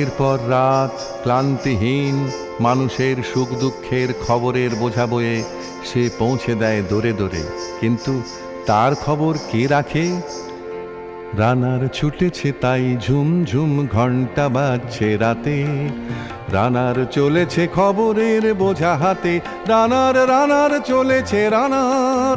এরপর রাত, ক্লান্তিহীন, মানুষের সুখ দুঃখের খবরের বোঝা বয়ে সে পৌঁছে দেয় দোরে দোরে কিন্তু তার খবর কে রাখে? রানার ছুটেছে তাই ঝুম ঝুম ঘণ্টা বাজছে রাতে। রানার চলেছে খবরের বোঝা হাতে। রানার রানার চলেছে রানার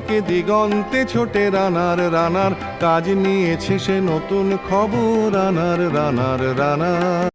থেকে দিগন্তে ছোটে রানার রানার কাজ নিয়েছে সে নতুন খবর রানার রানার রানার।